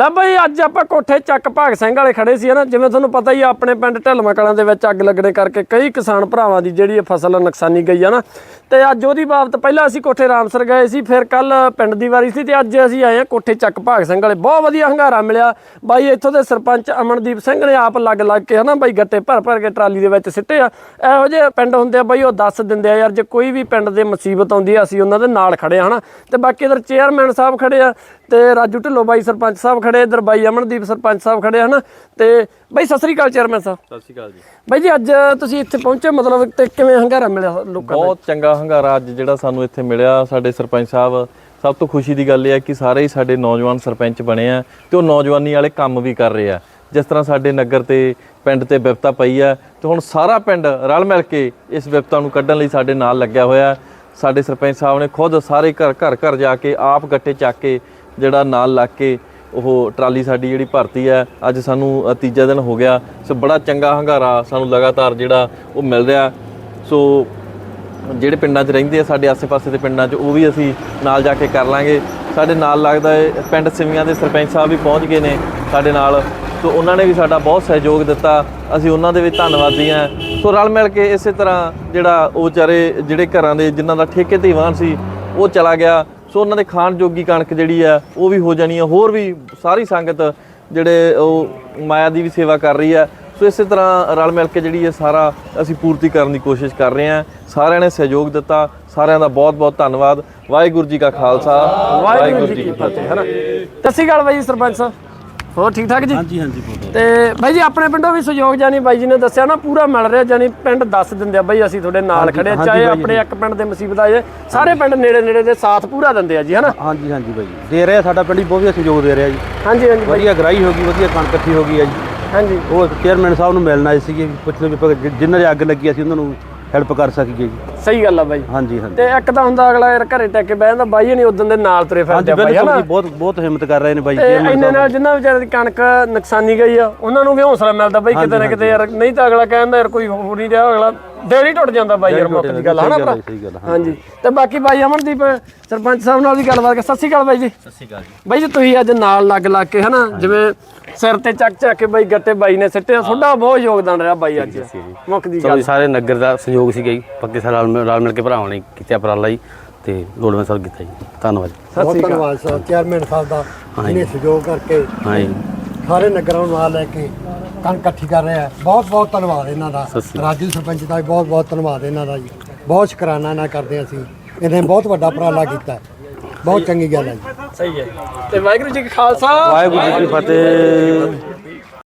ਲੈ ਬਈ, ਅੱਜ ਆਪਾਂ ਕੋਠੇ ਚੱਕ ਭਾਗ ਸਿੰਘ ਵਾਲੇ ਖੜੇ ਸੀ ਨਾ ਜਿਵੇਂ ਤੁਹਾਨੂੰ ਪਤਾ ਹੀ ਆ, ਆਪਣੇ ਪਿੰਡ ਢਲਮਾ ਕਲਾਂ ਦੇ ਵਿੱਚ ਅੱਗ ਲੱਗਣੇ ਕਰਕੇ ਕਈ ਕਿਸਾਨ ਭਰਾਵਾਂ ਦੀ ਜਿਹੜੀ ਇਹ ਫਸਲ ਨੁਕਸਾਨੀ ਗਈ ਆ ਨਾ। ਤੇ ਅੱਜ ਉਹਦੀ ਬਾਬਤ ਪਹਿਲਾਂ ਅਸੀਂ ਕੋਠੇ ਰਾਮਸਰ ਗਏ ਸੀ, ਫਿਰ ਕੱਲ ਪਿੰਡ ਦੀ ਵਾਰੀ ਸੀ, ਤੇ ਅੱਜ ਅਸੀਂ ਆਏ ਆ ਕੋਠੇ ਚੱਕ ਭਾਗ ਸਿੰਘ ਵਾਲੇ। ਬਹੁਤ ਵਧੀਆ ਹੰਗਾਰਾ ਮਿਲਿਆ। ਬਾਈ, ਇੱਥੋਂ ਦੇ ਸਰਪੰਚ ਅਮਨਦੀਪ ਸਿੰਘ ਨੇ ਆਪ ਲੱਗ ਲੱਗ ਕੇ ਹਨਾ, ਬਾਈ ਗੱਟੇ ਭਰ ਭਰ ਕੇ ਟਰਾਲੀ ਦੇ ਵਿੱਚ ਸਿੱਟੇ ਆ। ਇਹੋ ਜਿਹੇ ਪਿੰਡ ਹੁੰਦੇ ਆ ਬਾਈ, ਉਹ ਦੱਸ ਦਿੰਦੇ ਆ, ਯਾਰ ਜੇ ਕੋਈ ਵੀ ਪਿੰਡ ਦੇ ਮੁਸੀਬਤ ਆਉਂਦੀ ਆ, ਅਸੀਂ ਉਹਨਾਂ ਦੇ ਨਾਲ ਖੜੇ ਆ ਹਨਾ। ਤੇ ਬਾਕੀ ਇਧਰ ਚੇਅਰਮੈਨ ਸਾਹਿਬ ਖੜੇ ਆ, ਤੇ ਰਾਜੂ ਢਿੱਲੋਂ ਬਾਈ ਸਰਪੰਚ ਸਾਹਿਬ ਖੜੇ ਇਧਰ ਬਾਈ ਅਮਨਦੀਪ ਸਰਪੰਚ ਸਾਹਿਬ ਖੜੇ ਹਨਾ ਤੇ ਬਾਈ ਸਤਿ ਸ੍ਰੀ ਅਕਾਲ ਚੇਅਰਮੈਨ ਸਾਹਿਬ। ਸਤਿ ਸ਼੍ਰੀ ਅਕਾਲ ਜੀ। ਬਾਈ ਜੀ ਅੱਜ ਤੁਸੀਂ ਇੱਥੇ ਪਹੁੰਚੇ ਮਤਲਬ ਤੇ ਕਿਵੇਂ ਹੰਗਾਰਾ ਮਿਲਿਆ ਲੋਕਾਂ ਦਾ ਬਹੁਤ ਚੰਗਾ ਹੰਗਾਰਾ ਅੱਜ ਜਿਹੜਾ ਸਾਨੂੰ ਇੱਥੇ ਮਿਲਿਆ ਸਾਡੇ ਸਰਪੰਚ ਸਾਹਿਬ। ਸਭ ਤੋਂ ਖੁਸ਼ੀ ਦੀ ਗੱਲ ਇਹ ਹੈ ਕਿ ਸਾਰੇ ਹੀ ਸਾਡੇ ਨੌਜਵਾਨ ਸਰਪੰਚ ਬਣੇ ਆ ਤੇ ਉਹ ਨੌਜਵਾਨੀ ਵਾਲੇ ਕੰਮ ਵੀ ਕਰ ਰਹੇ ਆ। ਜਿਸ ਤਰ੍ਹਾਂ ਸਾਡੇ ਨਗਰ ਤੇ ਪਿੰਡ ਤੇ ਵਿਪਤਾ ਪਈ ਆ ਤੇ ਹੁਣ ਸਾਰਾ ਪਿੰਡ ਰਲ ਮਿਲ ਕੇ ਇਸ ਵਿਪਤਾ ਨੂੰ ਕੱਢਣ ਲਈ ਸਾਡੇ ਨਾਲ ਲੱਗਿਆ ਹੋਇਆ। ਸਾਡੇ ਸਰਪੰਚ ਸਾਹਿਬ ਨੇ ਖੁਦ ਸਾਰੇ ਘਰ ਘਰ ਘਰ ਜਾ ਕੇ ਆਪ ਗੱਟੇ ਚੱਕ ਕੇ ਜਿਹੜਾ ਨਾਲ ਲੱਗ ਕੇ ਉਹ ਟਰਾਲੀ ਸਾਡੀ ਜਿਹੜੀ ਭਰਤੀ ਹੈ, ਅੱਜ ਸਾਨੂੰ ਤੀਜਾ ਦਿਨ ਹੋ ਗਿਆ। ਸੋ ਬੜਾ ਚੰਗਾ ਹੰਗਾਰਾ ਸਾਨੂੰ ਲਗਾਤਾਰ ਜਿਹੜਾ ਉਹ ਮਿਲ ਰਿਹਾ। ਸੋ ਜਿਹੜੇ ਪਿੰਡਾਂ 'ਚ ਰਹਿੰਦੇ ਆ, ਸਾਡੇ ਆਸ-ਪਾਸੇ ਦੇ ਪਿੰਡਾਂ 'ਚ, ਉਹ ਵੀ ਅਸੀਂ ਨਾਲ ਜਾ ਕੇ ਕਰ ਲਾਂਗੇ। ਸਾਡੇ ਨਾਲ ਲੱਗਦਾ ਹੈ ਪਿੰਡ ਸਿਵੀਆਂ ਦੇ ਸਰਪੰਚ ਸਾਹਿਬ ਵੀ ਪਹੁੰਚ ਗਏ ਨੇ ਸਾਡੇ ਨਾਲ। ਸੋ ਉਹਨਾਂ ਨੇ ਵੀ ਸਾਡਾ ਬਹੁਤ ਸਹਿਯੋਗ ਦਿੱਤਾ। ਅਸੀਂ ਉਹਨਾਂ ਦੇ ਵੀ ਧੰਨਵਾਦੀ ਹਾਂ ਸੋ ਰਲ ਮਿਲ ਕੇ ਇਸੇ ਤਰ੍ਹਾਂ ਜਿਹੜਾ ਉਹ ਵਿਚਾਰੇ, ਜਿਹੜੇ ਘਰਾਂ ਦੇ ਜਿਨ੍ਹਾਂ ਦਾ ਠੇਕੇ ਤੇ ਵਾਹਨ ਸੀ, ਉਹ ਚਲਾ ਗਿਆ। ਸੋ ਉਹਨਾਂ ਦੇ ਖਾਣ ਜੋਗੀ ਕਣਕ ਜਿਹੜੀ ਆ ਉਹ ਵੀ ਹੋ ਜਾਣੀ ਆ। ਹੋਰ ਵੀ ਸਾਰੀ ਸੰਗਤ ਜਿਹੜੇ ਉਹ ਮਾਇਆ ਦੀ ਵੀ ਸੇਵਾ ਕਰ ਰਹੀ ਹੈ ਸੋ ਇਸੇ ਤਰ੍ਹਾਂ ਰਲ ਮਿਲ ਕੇ ਜਿਹੜੀ ਇਹ ਸਾਰਾ ਅਸੀਂ ਪੂਰਤੀ ਕਰਨ ਦੀ ਕੋਸ਼ਿਸ਼ ਕਰ ਰਹੇ ਹਾਂ ਸਾਰਿਆਂ ਨੇ ਸਹਿਯੋਗ ਦਿੱਤਾ। ਸਾਰਿਆਂ ਦਾ ਬਹੁਤ ਬਹੁਤ ਧੰਨਵਾਦ। ਵਾਹਿਗੁਰੂ ਜੀ ਕਾ ਖਾਲਸਾ। ਵਾਹਿਗੁਰੂ ਜੀ ਕੀ ਫਤਿਹ ਹਨਾ ਸਤਿ ਸ਼੍ਰੀ ਅਕਾਲ ਬਾਈ ਸਰਪੰਚ ਸਾਹਿਬ। ਹੋਰ ਠੀਕ ਠਾਕ ਜੀ? ਹਾਂਜੀ ਹਾਂਜੀ ਤੇ ਬਾਈ ਜੀ ਆਪਣੇ ਪਿੰਡੋਂ ਵੀ ਸਹਿਯੋਗ ਜਾਨੀ ਬਾਈ ਜੀ ਨੇ ਦੱਸਿਆ ਨਾ ਪੂਰਾ ਮਿਲ ਰਿਹਾ ਜਾਨੀ ਪਿੰਡ ਦੱਸ ਦਿੰਦੇ ਆ ਬਾਈ ਅਸੀਂ ਤੁਹਾਡੇ ਨਾਲ ਖੜੇ ਆ, ਚਾਹੇ ਆਪਣੇ ਇੱਕ ਪਿੰਡ ਦੇ ਮੁਸੀਬਤ ਆਏ ਸਾਰੇ ਪਿੰਡ ਨੇੜੇ ਨੇੜੇ ਦੇ ਸਾਥ ਪੂਰਾ ਦਿੰਦੇ ਆ ਜੀ ਹਨਾ? ਹਾਂਜੀ ਹਾਂਜੀ ਬਾਈ ਜੀ। ਦੇ ਰਿਹਾ ਸਾਡਾ ਪਿੰਡ ਵੀ ਬਹੁਤ ਵਧੀਆ ਸਹਿਯੋਗ ਦੇ ਰਿਹਾ ਜੀ। ਹਾਂਜੀ ਹਾਂਜੀ ਵਧੀਆ ਗਰਾਈ ਹੋ ਗਈ ਵਧੀਆ ਕਣਕ ਇਕੱਠੀ ਹੋ ਗਈ ਹੈ ਜੀ। ਹਾਂਜੀ। ਉਹ ਚੇਅਰਮੈਨ ਸਾਹਿਬ ਨੂੰ ਮਿਲਣ ਆਏ ਸੀਗੇ ਵੀ ਪੁੱਛਦੇ ਵੀ ਆਪਾਂ ਜਿ- ਜਿਨ੍ਹਾਂ ਦੇ ਅੱਗ ਲੱਗੀ ਅਸੀਂ ਉਹਨਾਂ ਨੂੰ ਹੈਲਪ ਕਰ ਸਕੀਏ ਜੀ। ਸਹੀ ਗੱਲ ਆ ਬਾਈ। ਹਾਂਜੀ ਹਾਂਜੀ। ਤੇ ਇੱਕ ਤਾਂ ਹੁੰਦਾ ਅਗਲਾ ਯਾਰ ਘਰੇ ਟੱਕ ਕੇ ਬਹਿ ਜਾਂਦਾ ਬਾਈ ਨਹੀਂ ਉਦੋਂ ਦੇ ਨਾਲ ਤੁਰੇ ਫਿਰਦੇ ਹਾਂਜੀ ਆ ਬਾਈ ਬਿਲਕੁਲ ਹਨਾ? ਜੀ ਬਹੁਤ ਬਹੁਤ ਹਿੰਮਤ ਕਰ ਰਹੇ ਨੇ ਬਾਈ ਤੇ ਇੰਨੇ ਨਾਲ ਜਿੰਨਾ ਵਿਚਾਰੇ ਦੀ ਕਣਕ ਨੁਕਸਾਨੀ ਗਈ ਆ ਉਹਨਾਂ ਨੂੰ ਵੀ ਹੌਸਲਾ ਮਿਲਦਾ ਬਾਈ ਕਿਤੇ ਨਾ ਕਿਤੇ ਯਾਰ ਨਹੀਂ ਤਾਂ ਅਗਲਾ ਕਹਿੰਦਾ ਯਾਰ ਕੋਈ ਹੋ ਨਹੀਂ ਰਿਹਾ ਅਗਲਾ ਦਿਲ ਹੀ ਟੁੱਟ ਜਾਂਦਾ ਬਾਈ ਯਾਰ ਮੁੱਕ ਦੀ ਗੱਲ ਹਨਾ ਭਰਾ? ਸਹੀ ਗੱਲ ਹਾਂ ਹਾਂਜੀ। ਤੇ ਬਾਕੀ ਬਾਈ ਅਮਨਦੀਪ ਸਰਪੰਚ ਸਾਹਿਬ ਨਾਲ ਵੀ ਗੱਲਬਾਤ ਕਰ ਸਤਿ ਸ਼੍ਰੀ ਅਕਾਲ ਬਾਈ ਜੀ। ਸਤਿ ਸ਼੍ਰੀ ਅਕਾਲ ਜੀ। ਬਾਈ ਜੀ ਤੁਸੀਂ ਅੱਜ ਨਾਲ ਲੱਗ ਲੱਗ ਕੇ ਹਨਾ ਜਿਵੇਂ ਸਿਰ ਤੇ ਚੱਕ ਚੱਕ ਕੇ ਬਾਈ ਗੱਟੇ ਬਾਈ ਨੇ ਸਿੱਟਿਆ ਤੁਹਾਡਾ ਬਹੁਤ ਯੋਗਦਾਨ ਰਿਹਾ ਬਾਈ ਅੱਜ ਮੁੱਕ ਦੀ ਗੱਲ। ਸਾਰੇ ਨਗਰ ਦਾ ਸਹਿਯੋਗ ਸੀਗਾ ਜੀ। ਪੱਕੇ ਸਾਰੇ ਰਲ ਮਿਲ- ਕੇ ਭਰਾਵਾਂ ਨੇ ਕੀਤਾ ਉਪਰਾਲਾ ਜੀ ਤੇ ਲੋੜਵੰਦ ਸਾਹਿਬ ਕੀਤਾ ਜੀ। ਧੰਨਵਾਦ ਸਤਿ ਸ਼੍ਰੀ ਅਕਾਲ। ਧੰਨਵਾਦ ਸਰ। ਚੇਅਰਮੈਨ ਸਾਹਿਬ ਦਾ ਜਿਹਨੇ ਸਹਿਯੋਗ ਕਰਕੇ ਹਾਂ ਜੀ ਸਾਰੇ ਨਗਰਾਂ ਨੂੰ ਨਾਲ ਲੈ ਕੇ ਕਣਕ ਇਕੱਠੀ ਕਰ ਰਿਹਾ ਬਹੁਤ ਬਹੁਤ ਧੰਨਵਾਦ ਇਹਨਾਂ ਦਾ। ਰਾਜੂ ਸਰਪੰਚ ਦਾ ਵੀ ਬਹੁਤ ਬਹੁਤ ਧੰਨਵਾਦ ਇਹਨਾਂ ਦਾ ਜੀ। ਬਹੁਤ ਸ਼ੁਕਰਾਨਾ ਨਾ ਕਰਦੇ ਅਸੀਂ। ਇਹਨੇ ਬਹੁਤ ਵੱਡਾ ਉਪਰਾਲਾ ਕੀਤਾ। ਬਹੁਤ ਚੰਗੀ ਗੱਲ ਹੈ ਜੀ। ਸਹੀ ਹੈ। ਤੇ ਵਾਹਿਗੁਰੂ ਜੀ ਕਾ ਖਾਲਸਾ। ਵਾਹਿਗੁਰੂ ਜੀ ਕੀ ਫਤਿਹ।